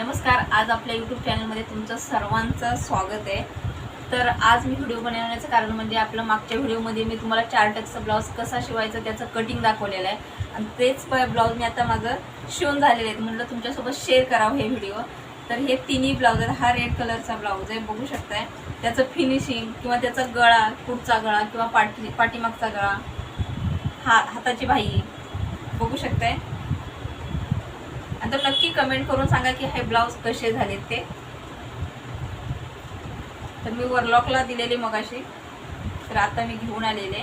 नमस्कार आज आपल्या यूट्यूब चॅनलमध्ये तुमचं सर्वांचं स्वागत आहे. तर आज मी व्हिडिओ बनवण्याचं कारण म्हणजे आपलं मागच्या व्हिडिओमध्ये मी तुम्हाला चार टक्सचा ब्लाऊज कसा शिवायचा त्याचं कटिंग दाखवलेलं आहे. आणि तेच ब्लाऊज मी आता माझं शिवून झालेले आहेत. म्हटलं तुमच्यासोबत शेअर करावं हे व्हिडिओ तर हे तिन्ही ब्लाऊज आहेत. हा रेड कलरचा ब्लाऊज आहे. बघू शकताय. त्याचं फिनिशिंग किंवा त्याचा गळा पुढचा गळा किंवा पाठी पाठीमागचा गळा हा हाताची भाई बघू शकताय. आता नक्की कमेंट करून सांगा की हे ब्लाऊज कसे झालेत ते. तर मी वरलॉकला दिलेले मगाशी. तर आता मी घेऊन आलेले.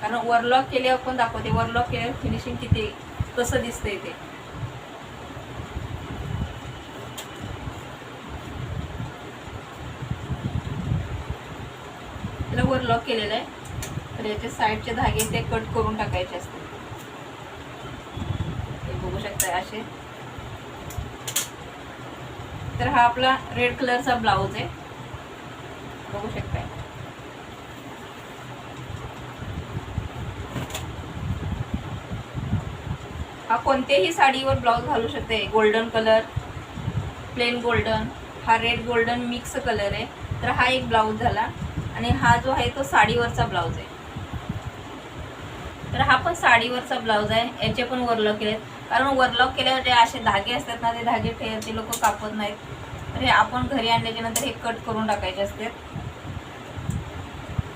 कारण वरलॉक केल्यावर पण दाखवते. वरलॉक केल्यावर फिनिशिंग किती कसं दिसतंय ते. त्याला वरलॉक केलेलं आहे. तर याचे साईडचे धागे ते कट करून टाकायचे असतात बघू शकताय असे. तर हा आपला रेड कलरचा ब्लाऊज आहे. बघू शकताय. हा कोणत्याही साडीवर ब्लाऊज घालू शकते गोल्डन कलर प्लेन गोल्डन हा रेड गोल्डन मिक्स कलर आहे. तर हा एक ब्लाऊज झाला. आणि हा जो आहे तो साडीवरचा ब्लाऊज आहे. तर हा पण साडीवरचा ब्लाऊज आहे. याचे पण वरलॉक केलेत. कारण वरलॉक केल्यावर जे असे धागे असतात ना ते धागे ठे ते लोक कापत नाहीत. तर हे आपण घरी आणल्याच्या नंतर हे कट करून टाकायचे असते.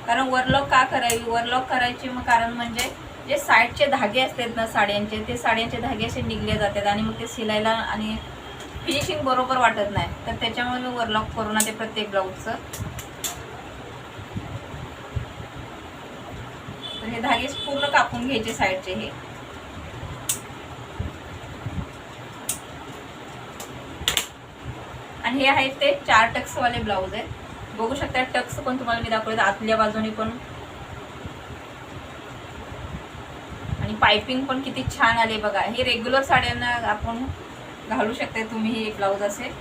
कारण वरलॉक का करावी? वरलॉक करायचे मग कारण म्हणजे जे साईडचे धागे असतात ना साड्यांचे ते साड्यांचे धागे असे निघले जातात आणि मग ते सिलायला आणि फिनिशिंग बरोबर वाटत नाही. तर त्याच्यामुळे मी वरलॉक करून ते प्रत्येक ब्लाऊजचं. हे धागे पूर्ण कापून घ्यायचे साईडचे हे. आणि हे आहेत ते चार टक्स वाले ब्लाऊज आहेत. बघू शकता टक्स पण तुम्हाला मी दाखवले आतल्या बाजूने पण. आणि पायपिंग पण किती छान आले बघा. हे रेग्युलर साड्यांना आपण घालू शकता तुम्ही हे ब्लाऊज असे.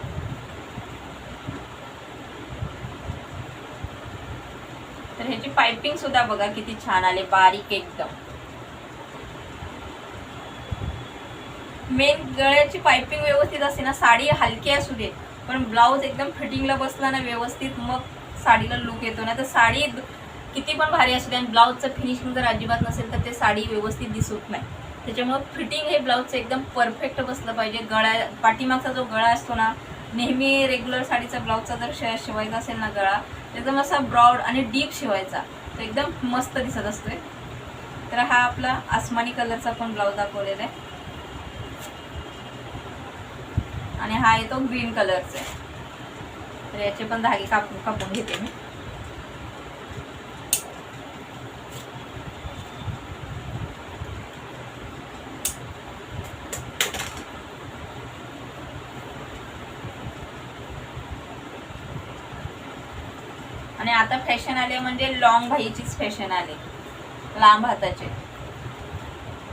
तर ह्याची पायपिंग सुद्धा बघा किती छान आले बारीक एकदम. मेन गळ्याची पायपिंग व्यवस्थित असते ना साडी हलकी असू दे पण ब्लाऊज एकदम फिटिंगला बसला ना व्यवस्थित मग साडीला लुक येतो ना. तर साडी किती पण भारी असू दे आणि ब्लाऊजचं फिनिशिंग जर अजिबात नसेल तर ते साडी व्यवस्थित दिसत नाही. त्याच्यामुळं फिटिंग हे ब्लाऊजचं एकदम परफेक्ट बसलं पाहिजे. गळ्या पाठीमागचा जो गळा असतो ना नेहमी रेग्युलर साडीचा ब्लाऊजचा जर शे शिवायचा असेल ना गळा एकदम असा ब्रॉड आणि डीप शिवायचा. तो एकदम मस्त दिसत असतोय. तर हा आपला आसमानी कलरचा पण ब्लाऊज दाखवलेला आहे. आणि हा येतो तो ग्रीन कलरचा आहे तर याचे पण धागे कापून कापून घेते मी. आणि आता फॅशन आले म्हणजे लॉंग भाईचीच फॅशन आले. लांब हाताचे.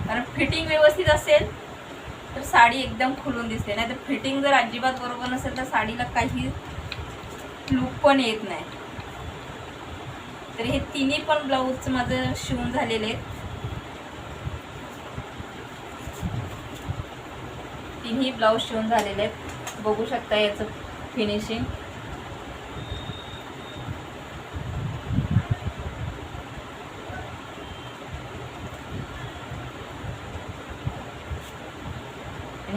कारण फिटिंग व्यवस्थित असेल तर साडी एकदम खुलून दिसते. नाही तर फिटिंग जर अजिबात बरोबर नसेल तर साडीला काही लूक पण येत नाही. तर हे तिन्ही पण ब्लाऊज माझं शिवून झालेले आहेत. तिन्ही ब्लाऊज शिवून झालेले आहेत. बघू शकता याचं फिनिशिंग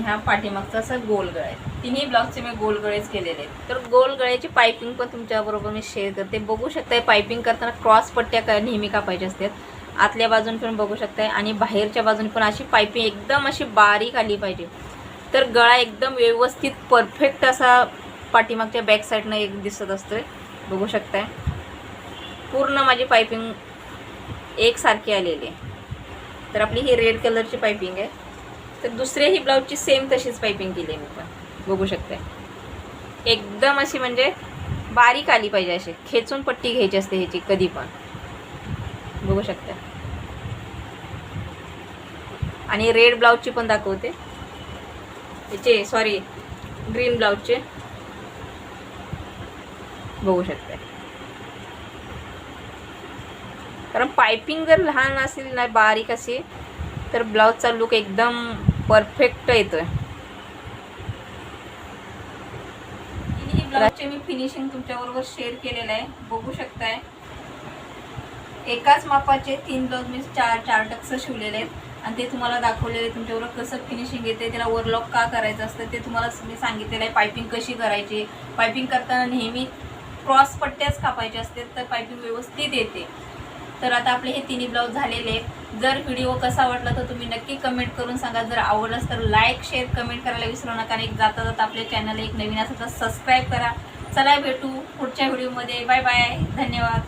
आणि हा पाठीमागचा असा गोल गळा. आहे तिन्ही ब्लाऊजचे मी गोल गळेच केलेले आहेत. तर गोल गळ्याची पायपिंग पण तुमच्याबरोबर मी शेअर करते. बघू शकताय पायपिंग करताना क्रॉस पट्ट्या का नेहमी कापायच्या असतात. आतल्या बाजून पण बघू शकताय आणि बाहेरच्या बाजून पण अशी पायपिंग एकदम अशी बारीक आली पाहिजे. तर गळा एकदम व्यवस्थित परफेक्ट असा पाठीमागच्या बॅक साईडनं एक दिसत असतोय. बघू शकताय. पूर्ण माझी पायपिंग एकसारखी आलेली आहे. तर आपली ही रेड कलरची पायपिंग आहे. तर दुसऱ्याही ब्लाऊजची सेम तशीच पायपिंग केली आहे मी पण. बघू शकते एकदम अशी म्हणजे बारीक आली पाहिजे अशी. खेचून पट्टी घ्यायची असते ह्याची कधी पण. बघू शकते आणि रेड ब्लाऊजची पण दाखवते. याचे सॉरी ग्रीन ब्लाऊजचे बघू शकते कारण पायपिंग जर लहान असेल ना बारीक अशी तर ब्लाऊजचा लुक एकदम परफेक्ट येतो आहे ब्लाऊजचे मी फिनिशिंग तुमच्याबरोबर शेअर केलेलं आहे. बघू शकताय. एकाच मापाचे तीन ब्लाऊज मी चार चार टक्स शिवलेले आहेत. आणि ते तुम्हाला दाखवलेले तुमच्याबरोबर कसं फिनिशिंग येते त्याला ओव्हरलॉक का करायचं असतं ते तुम्हाला मी सांगितलेलं आहे. पायपिंग कशी करायची? पायपिंग करताना नेहमी क्रॉस पट्ट्याच कापायचे असते तर पायपिंग व्यवस्थित येते. तर आता आपले हे तिन्ही ब्लाऊज झालेले आहेत. जर व्हिडिओ कसा वाटला तर तुम्ही नक्की कमेंट करून सांगा. जर आवडलाच तर लाईक शेअर कमेंट करायला विसरू नका. आणि एक जाता जाता आपल्या चॅनल एक नवीन असेल तर सबस्क्राईब करा. चला भेटू पुढच्या व्हिडिओमध्ये बाय बाय धन्यवाद.